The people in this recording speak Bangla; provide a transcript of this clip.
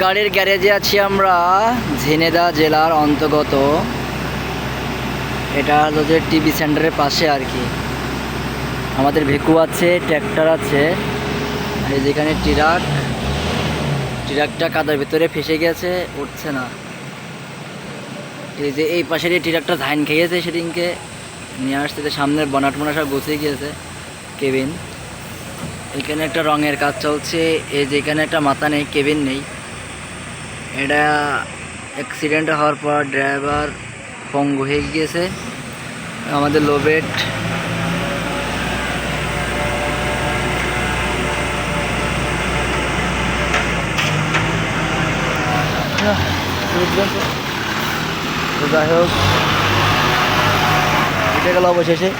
গাড়ির গ্যারেজে আছি আমরা, ঝিনেদা জেলার অন্তর্গত। এটা যে টিভি সেন্টারের পাশে আর কি। আমাদের ভেকু আছে, ট্র্যাক্টর আছে এই যেখানে ট্রাক। ট্রাকটা কাদার ভিতরে ফেসে গেছে, উঠছে না। এই যে এই পাশের এই ট্রাকটা ধান খেয়েছে সেদিনকে। নিয়ে আসতে যে সামনের বনাট মোনা সব গুছিয়ে গিয়েছে, কেবিন। এখানে একটা রঙের কাজ চলছে, এই যে এখানে একটা মাথা নেই, কেবিন নেই। এটা অ্যাক্সিডেন্ট হওয়ার পর ড্রাইভার পঙ্গু হয়ে গিয়েছে। আমাদের লোবেট যাই হোক, এটা গেল অবশেষে।